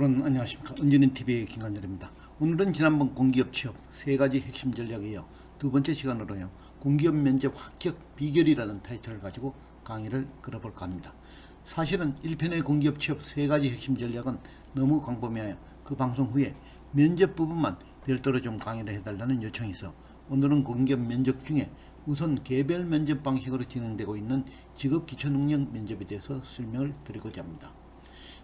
여러분 안녕하십니까 은진인 TV의 김관절입니다. 오늘은 지난번 공기업 취업 세 가지 핵심 전략에 이어 두 번째 시간으로요 공기업 면접 합격 비결이라는 타이틀을 가지고 강의를 끌어볼까 합니다. 사실은 1편의 공기업 취업 세 가지 핵심 전략은 너무 광범위하여 그 방송 후에 면접 부분만 별도로 좀 강의를 해달라는 요청이 있어 오늘은 공기업 면접 중에 우선 개별 면접 방식으로 진행되고 있는 직업 기초 능력 면접에 대해서 설명을 드리고자 합니다.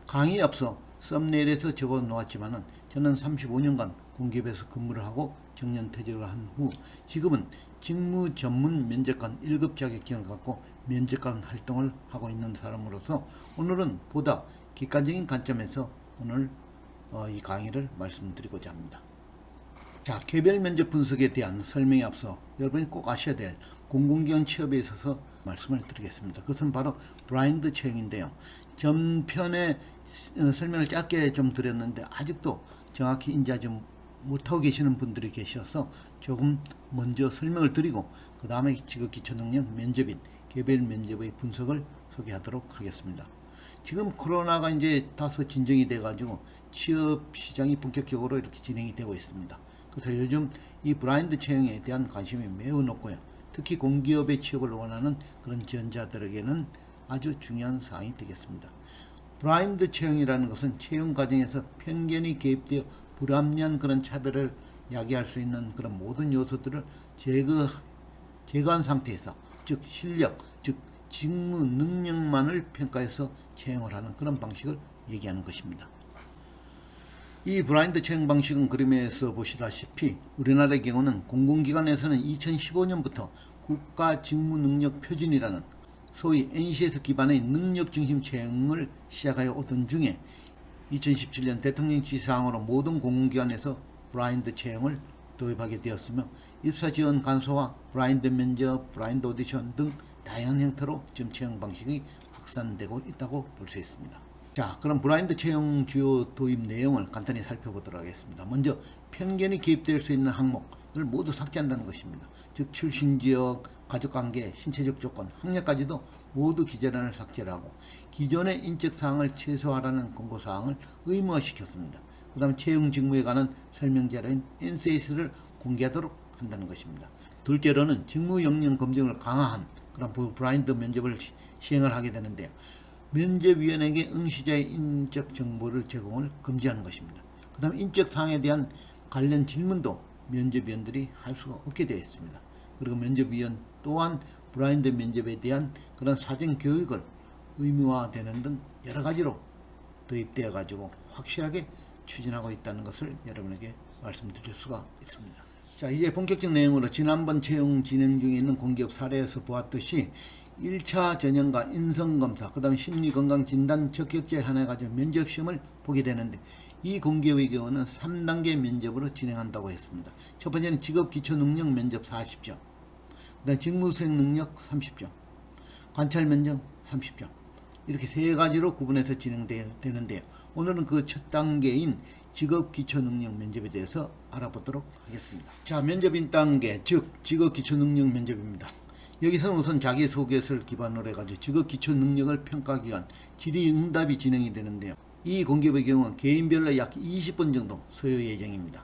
강의 앞서 썸네일에서 적어 놓았지만은 저는 35년간 공기업에서 근무를 하고 정년 퇴직을 한 후 지금은 직무 전문 면접관 1급 자격증을 갖고 면접관 활동을 하고 있는 사람으로서 오늘은 보다 객관적인 관점에서 오늘 어, 이 강의를 말씀드리고자 합니다. 자, 개별 면접 분석에 대한 설명에 앞서 여러분이 꼭 아셔야 될 공공기관 취업에 있어서 말씀을 드리겠습니다. 그것은 바로 브라인드 채용인데요. 전편에 어, 설명을 짧게 좀 드렸는데 아직도 정확히 인지하지 못하고 계시는 분들이 계셔서 조금 먼저 설명을 드리고 그 다음에 직업 기초 능력 면접인 개별 면접의 분석을 소개하도록 하겠습니다. 지금 코로나가 이제 다소 진정이 돼가지고 취업 시장이 본격적으로 이렇게 진행이 되고 있습니다. 그래서 요즘 이 브라인드 채용에 대한 관심이 매우 높고요. 특히 공기업의 취업을 원하는 그런 지원자들에게는 아주 중요한 사항이 되겠습니다. 브라인드 채용이라는 것은 채용 과정에서 편견이 개입되어 불합리한 그런 차별을 야기할 수 있는 그런 모든 요소들을 제거, 제거한 상태에서 즉 실력, 즉 직무 능력만을 평가해서 채용을 하는 그런 방식을 얘기하는 것입니다. 이 브라인드 채용 방식은 그림에서 보시다시피 우리나라의 경우는 공공기관에서는 2015년부터 국가 직무 능력 표준이라는 소위 NCS 기반의 능력 중심 채용을 시작하여 오던 중에 2017년 대통령 지시사항으로 모든 공공기관에서 브라인드 채용을 도입하게 되었으며 입사 지원 간소화, 브라인드 면접, 브라인드 오디션 등 다양한 형태로 지금 채용 방식이 확산되고 있다고 볼 수 있습니다. 자, 그럼 브라인드 채용 주요 도입 내용을 간단히 살펴보도록 하겠습니다. 먼저 편견이 개입될 수 있는 항목을 모두 삭제한다는 것입니다. 즉 출신 지역, 가족관계, 신체적 조건, 학력까지도 모두 기재란을 삭제를 하고 기존의 인적 사항을 최소화하라는 권고 사항을 의무화시켰습니다. 그 다음에 채용 직무에 관한 설명 자료인 NCS를 공개하도록 한다는 것입니다. 둘째로는 직무 역량 검증을 강화한 그런 부- 브라인드 면접을 시- 시행을 하게 되는데요. 면접위원에게 응시자의 인적 정보를 제공을 금지하는 것입니다. 그 다음 인적 사항에 대한 관련 질문도 면접위원들이 할 수가 없게 되어 있습니다. 그리고 면접위원 또한 브라인드 면접에 대한 그런 사전 교육을 의무화되는 등 여러 가지로 도입되어 가지고 확실하게 추진하고 있다는 것을 여러분에게 말씀드릴 수가 있습니다. 자, 이제 본격적 내용으로 지난번 채용 진행 중에 있는 공기업 사례에서 보았듯이 1차 전형과 인성검사, 그 다음에 심리건강진단 적격제 하나 가지고 면접시험을 보게 되는데 이 공기업의 경우는 3단계 면접으로 진행한다고 했습니다. 첫 번째는 직업기초능력 면접 40점, 그 다음 직무수행 능력 30점, 관찰 면접 30점. 이렇게 세 가지로 구분해서 진행되는데요. 오늘은 그 첫 단계인 직업 기초 능력 면접에 대해서 알아보도록 하겠습니다. 자, 면접인 단계, 즉 직업 기초 능력 면접입니다. 여기서는 우선 자기소개서를 기반으로 해가지고 직업 기초 능력을 평가하기 위한 질의응답이 진행이 되는데요. 이 공기업의 경우 개인별로 약 20분 정도 소요 예정입니다.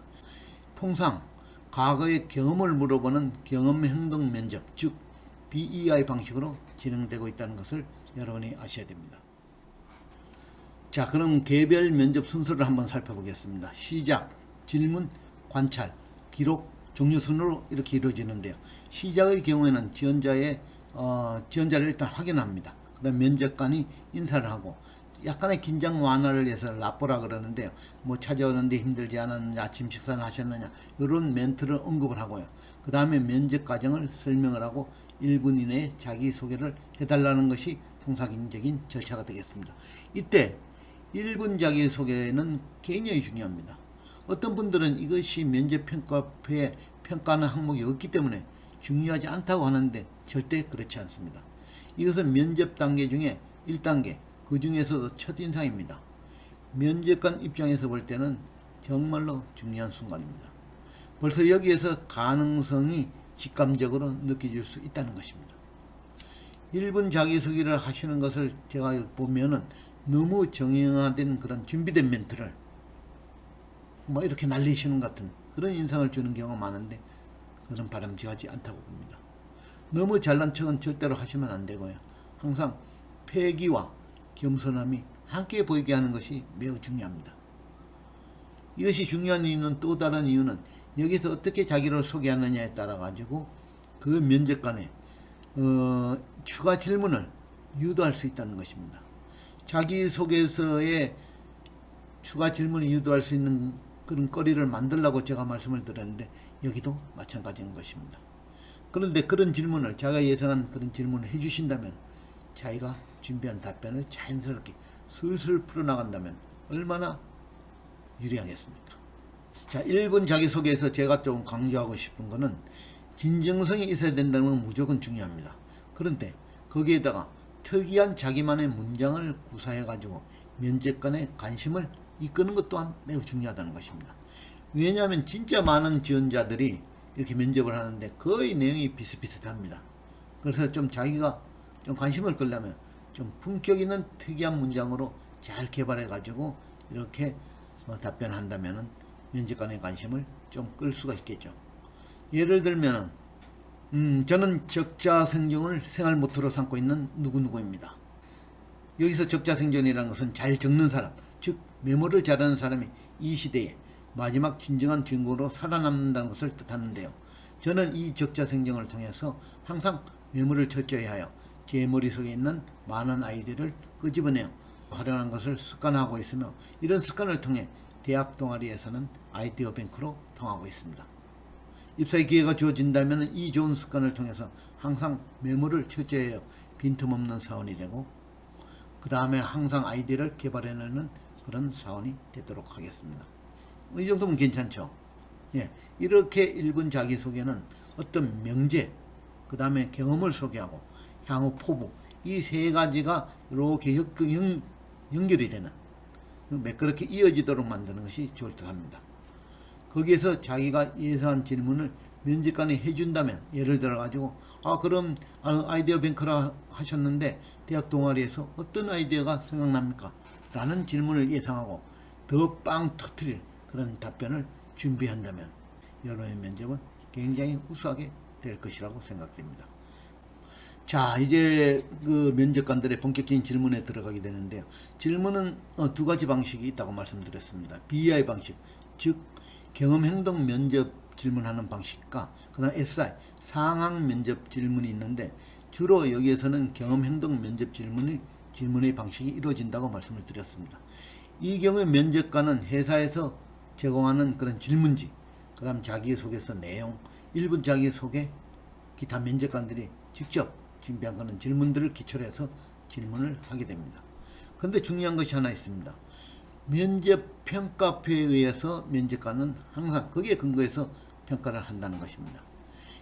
통상 과거의 경험을 물어보는 경험 행동 면접, 즉 BEI 방식으로 진행되고 있다는 것을 여러분이 아셔야 됩니다. 자, 그럼 개별 면접 순서를 한번 살펴보겠습니다. 시작, 질문, 관찰, 기록, 종료 순으로 이렇게 이루어지는데요. 시작의 경우에는 지원자의 어, 지원자를 일단 확인합니다. 그다음 면접관이 인사를 하고 약간의 긴장 완화를 위해서 라뽀라 그러는데요. 뭐 찾아오는데 힘들지 않았느냐, 아침 식사는 하셨느냐 이런 멘트를 언급을 하고요. 그 다음에 면접 과정을 설명을 하고 1분 이내에 자기 소개를 해달라는 것이 통상적인 절차가 되겠습니다. 이때 1분 자기 소개는 굉장히 중요합니다. 어떤 분들은 이것이 면접 평가표에 평가하는 항목이 없기 때문에 중요하지 않다고 하는데 절대 그렇지 않습니다. 이것은 면접 단계 중에 1단계, 그 중에서도 첫인상입니다. 면접관 입장에서 볼 때는 정말로 중요한 순간입니다. 벌써 여기에서 가능성이 직감적으로 느껴질 수 있다는 것입니다. 1분 자기소개를 하시는 것을 제가 보면은 너무 정형화된 그런 준비된 멘트를 뭐 이렇게 날리시는 것 같은 그런 인상을 주는 경우가 많은데 그런 바람직하지 않다고 봅니다. 너무 잘난 척은 절대로 하시면 안 되고요. 항상 패기와 겸손함이 함께 보이게 하는 것이 매우 중요합니다. 이것이 중요한 이유는 또 다른 이유는 여기서 어떻게 자기를 소개하느냐에 따라 가지고 그 면접관에 어, 추가 질문을 유도할 수 있다는 것입니다. 자기소개서에 추가 질문을 유도할 수 있는 그런 거리를 만들라고 제가 말씀을 드렸는데 여기도 마찬가지인 것입니다. 그런데 그런 질문을 자기가 예상한 그런 질문을 해주신다면 자기가 준비한 답변을 자연스럽게 슬슬 풀어나간다면 얼마나 유리하겠습니까? 자, 1분 자기소개에서 제가 좀 강조하고 싶은 거는 진정성이 있어야 된다는 건 무조건 중요합니다. 그런데 거기에다가 특이한 자기만의 문장을 구사해가지고 면접관의 관심을 이끄는 것 또한 매우 중요하다는 것입니다. 왜냐하면 진짜 많은 지원자들이 이렇게 면접을 하는데 거의 내용이 비슷비슷합니다. 그래서 좀 자기가 좀 관심을 끌려면 좀 품격 있는 특이한 문장으로 잘 개발해 가지고 이렇게 어, 답변한다면은 면접관의 관심을 좀 끌 수가 있겠죠. 예를 들면은 음, 저는 적자생존을 생활 모토로 삼고 있는 누구누구입니다. 여기서 적자생존이라는 것은 잘 적는 사람, 즉 메모를 잘하는 사람이 이 시대에 마지막 진정한 주인공으로 살아남는다는 것을 뜻하는데요. 저는 이 적자생존을 통해서 항상 메모를 철저히 하여 제 머릿속에 있는 많은 아이디어를 끄집어내어 활용하는 것을 습관화하고 있으며 이런 습관을 통해 대학 동아리에서는 아이디어 뱅크로 통하고 있습니다. 입사의 기회가 주어진다면 이 좋은 습관을 통해서 항상 메모를 철저히 해요. 빈틈없는 사원이 되고 그 다음에 항상 아이디어를 개발해내는 그런 사원이 되도록 하겠습니다. 이 정도면 괜찮죠? 예, 이렇게 1분 자기소개는 어떤 명제, 그 다음에 경험을 소개하고 향후 포부 이 세 가지가 이렇게 연, 연결이 되는 매끄럽게 이어지도록 만드는 것이 좋을 듯 합니다. 거기에서 자기가 예상한 질문을 면접관이 해준다면 예를 들어 가지고 아 그럼 아, 아이디어 뱅크라 하셨는데 대학 동아리에서 어떤 아이디어가 생각납니까? 라는 질문을 예상하고 더 빵 터트릴 그런 답변을 준비한다면 여러분의 면접은 굉장히 우수하게 될 것이라고 생각됩니다. 자, 이제 그 면접관들의 본격적인 질문에 들어가게 되는데요. 질문은 어, 두 가지 방식이 있다고 말씀드렸습니다. BI 방식, 즉 경험 행동 면접 질문하는 방식과 그다음 SI 상황 면접 질문이 있는데 주로 여기에서는 경험 행동 면접 질문이 질문의 방식이 이루어진다고 말씀을 드렸습니다. 이 경우에 면접관은 회사에서 제공하는 그런 질문지, 그 다음 자기소개서 내용, 1분 자기소개, 기타 면접관들이 직접 준비한 그런 질문들을 기초로 해서 질문을 하게 됩니다. 그런데 중요한 것이 하나 있습니다. 면접 평가표에 의해서 면접관은 항상 거기에 근거해서 평가를 한다는 것입니다.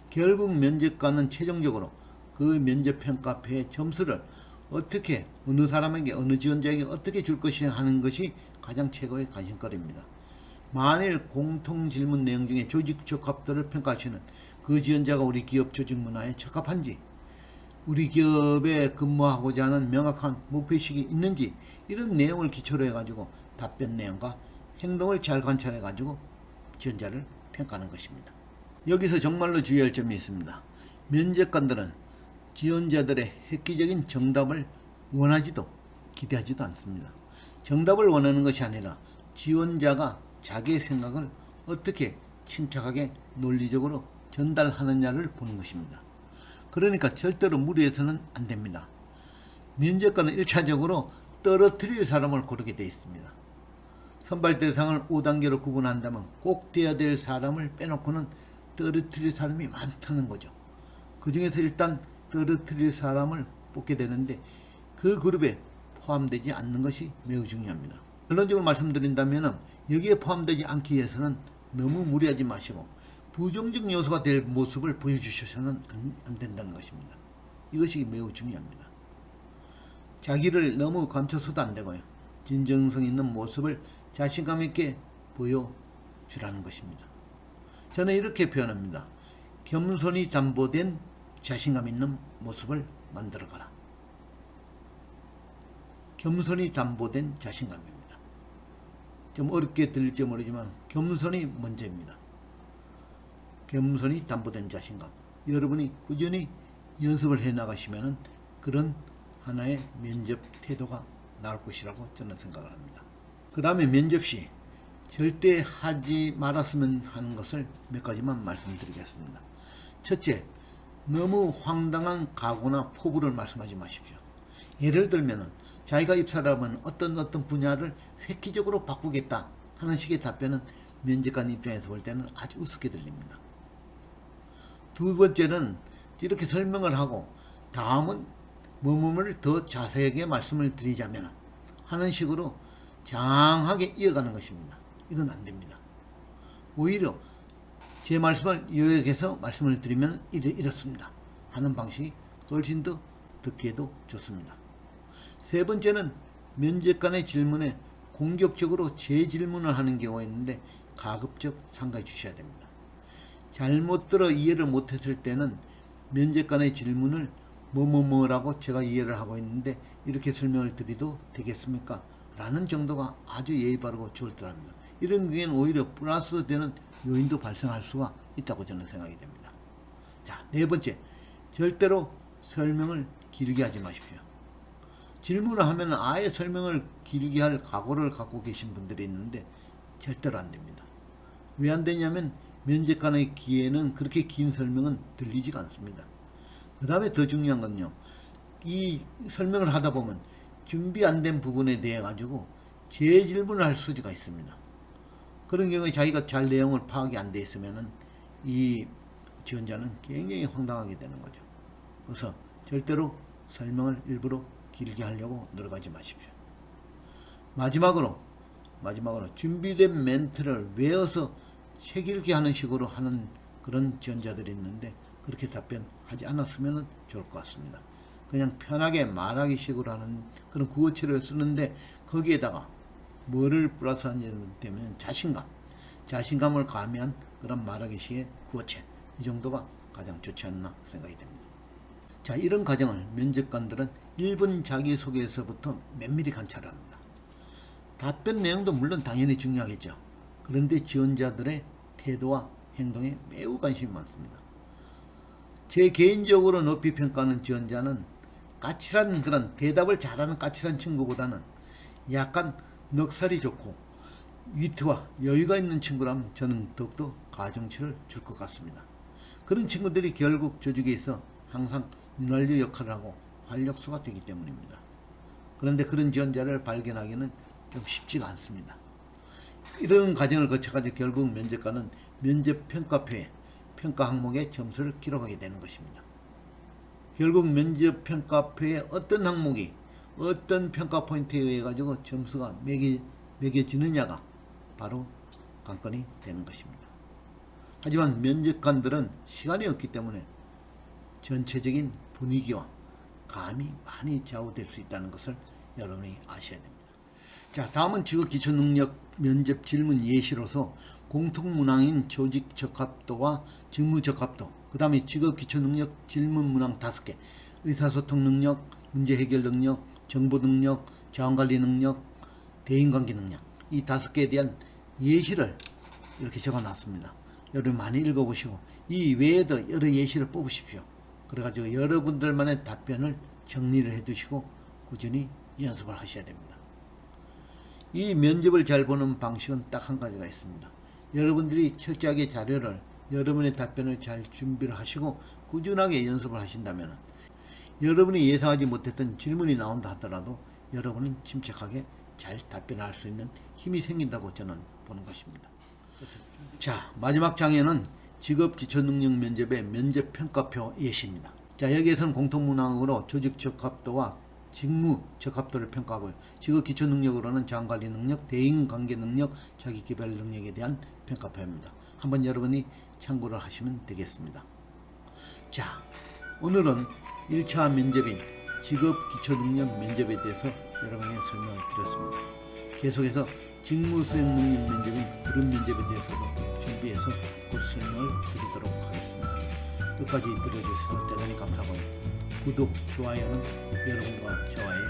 결국 면접관은 최종적으로 그 면접 평가표의 점수를 어떻게 어느 사람에게 어느 지원자에게 어떻게 줄 것이냐 하는 것이 가장 최고의 관심거리입니다. 만일 공통 질문 내용 중에 조직 적합도를 평가할 시는 그 지원자가 우리 기업 조직 문화에 적합한지 우리 기업에 근무하고자 하는 명확한 목표의식이 있는지 이런 내용을 기초로 해가지고 답변 내용과 행동을 잘 관찰해가지고 지원자를 평가하는 것입니다. 여기서 정말로 주의할 점이 있습니다. 면접관들은 지원자들의 획기적인 정답을 원하지도 기대하지도 않습니다. 정답을 원하는 것이 아니라 지원자가 자기의 생각을 어떻게 침착하게 논리적으로 전달하느냐를 보는 것입니다. 그러니까 절대로 무리해서는 안 됩니다. 면접관은 1차적으로 떨어뜨릴 사람을 고르게 되어 있습니다. 선발 대상을 5단계로 구분한다면 꼭 돼야 될 사람을 빼놓고는 떨어뜨릴 사람이 많다는 거죠. 그 중에서 일단 떨어뜨릴 사람을 뽑게 되는데 그 그룹에 포함되지 않는 것이 매우 중요합니다. 결론적으로 말씀드린다면 여기에 포함되지 않기 위해서는 너무 무리하지 마시고 부정적 요소가 될 모습을 보여주셔서는 안, 안 된다는 것입니다. 이것이 매우 중요합니다. 자기를 너무 감춰서도 안 되고요. 진정성 있는 모습을 자신감 있게 보여주라는 것입니다. 저는 이렇게 표현합니다. 겸손이 담보된 자신감 있는 모습을 만들어가라. 겸손이 담보된 자신감입니다. 좀 어렵게 들릴지 모르지만 겸손이 먼저입니다. 겸손이 담보된 자신감. 여러분이 꾸준히 연습을 해 나가시면은 그런 하나의 면접 태도가 나올 것이라고 저는 생각을 합니다. 그 다음에 면접 시 절대 하지 말았으면 하는 것을 몇 가지만 말씀드리겠습니다. 첫째, 너무 황당한 각오나 포부를 말씀하지 마십시오. 예를 들면은 자기가 입사를 하면 어떤 어떤 분야를 획기적으로 바꾸겠다 하는 식의 답변은 면접관 입장에서 볼 때는 아주 우습게 들립니다. 두 번째는 이렇게 설명을 하고 다음은 뭐뭐를 더 자세하게 말씀을 드리자면 하는 식으로 장하게 이어가는 것입니다. 이건 안 됩니다. 오히려 제 말씀을 요약해서 말씀을 드리면 이렇, 이렇습니다. 하는 방식이 훨씬 더 듣기에도 좋습니다. 세 번째는 면접관의 질문에 공격적으로 재질문을 하는 경우가 있는데 가급적 삼가해 주셔야 됩니다. 잘못 들어 이해를 못했을 때는 면접관의 질문을 뭐뭐뭐라고 제가 이해를 하고 있는데 이렇게 설명을 드려도 되겠습니까? 라는 정도가 아주 예의 바르고 좋을 듯 합니다. 이런 경우에는 오히려 플러스 되는 요인도 발생할 수가 있다고 저는 생각이 됩니다. 자, 네 번째. 절대로 설명을 길게 하지 마십시오. 질문을 하면 아예 설명을 길게 할 각오를 갖고 계신 분들이 있는데 절대로 안 됩니다. 왜 안 되냐면 면접관의 귀에는 그렇게 긴 설명은 들리지가 않습니다. 그 다음에 더 중요한 건요. 이 설명을 하다 보면 준비 안 된 부분에 대해 가지고 재질문을 할 수가 있습니다. 그런 경우에 자기가 잘 내용을 파악이 안 돼 있으면은 이 지원자는 굉장히 황당하게 되는 거죠. 그래서 절대로 설명을 일부러 길게 하려고 노력하지 마십시오. 마지막으로 마지막으로 준비된 멘트를 외워서 책 읽기 하는 식으로 하는 그런 지원자들이 있는데 그렇게 답변하지 않았으면 좋을 것 같습니다. 그냥 편하게 말하기 식으로 하는 그런 구어체를 쓰는데 거기에다가 뭐를 플러스 하냐면 자신감 자신감을 가미한 그런 말하기 식의 구어체 이 정도가 가장 좋지 않나 생각이 됩니다. 자 이런 과정을 면접관들은 1분 자기소개에서부터 면밀히 관찰합니다. 답변 내용도 물론 당연히 중요하겠죠. 그런데 지원자들의 태도와 행동에 매우 관심이 많습니다. 제 개인적으로 높이 평가하는 지원자는 까칠한 그런 대답을 잘하는 까칠한 친구보다는 약간 넉살이 좋고 위트와 여유가 있는 친구라면 저는 더욱더 가정치를 줄 것 같습니다. 그런 친구들이 결국 조직에 있어 항상 윤활유 역할을 하고 활력소가 되기 때문입니다. 그런데 그런 지원자를 발견하기는 좀 쉽지가 않습니다. 이런 과정을 거쳐가지고 결국 면접관은 면접 평가표에 평가 항목에 점수를 기록하게 되는 것입니다. 결국 면접 평가표에 어떤 항목이 어떤 평가 포인트에 의해 가지고 점수가 매겨, 매겨지느냐가 바로 관건이 되는 것입니다. 하지만 면접관들은 시간이 없기 때문에 전체적인 분위기와 감이 많이 좌우될 수 있다는 것을 여러분이 아셔야 됩니다. 자, 다음은 직업 기초 능력 면접 질문 예시로서 공통 문항인 조직 적합도와 직무 적합도, 그 다음에 직업 기초 능력 질문 문항 다섯 개, 의사소통 능력, 문제 해결 능력, 정보 능력, 자원 관리 능력, 대인 관계 능력 이 다섯 개에 대한 예시를 이렇게 적어 놨습니다. 여러분 많이 읽어 보시고 이 외에도 여러 예시를 뽑으십시오. 그래가지고 여러분들만의 답변을 정리를 해 두시고 꾸준히 연습을 하셔야 됩니다. 이 면접을 잘 보는 방식은 딱 한 가지가 있습니다. 여러분들이 철저하게 자료를 여러분의 답변을 잘 준비를 하시고 꾸준하게 연습을 하신다면 여러분이 예상하지 못했던 질문이 나온다 하더라도 여러분은 침착하게 잘 답변할 수 있는 힘이 생긴다고 저는 보는 것입니다. 자 마지막 장에는 직업 기초 능력 면접의 면접 평가표 예시입니다. 자 여기에서는 공통 문항으로 조직 적합도와 직무 적합도를 평가하고요. 직업 기초 능력으로는 자원 관리 능력, 대인 관계 능력, 자기 개발 능력에 대한 평가표입니다. 한번 여러분이 참고를 하시면 되겠습니다. 자, 오늘은 1차 면접인 직업 기초 능력 면접에 대해서 여러분에게 설명을 드렸습니다. 계속해서 직무 수행 능력 면접인 그런 면접에 대해서도 준비해서 곧 설명을 드리도록 하겠습니다. 끝까지 들어주셔서 대단히 감사하고요. 구독, 좋아요는 여러분과 저와의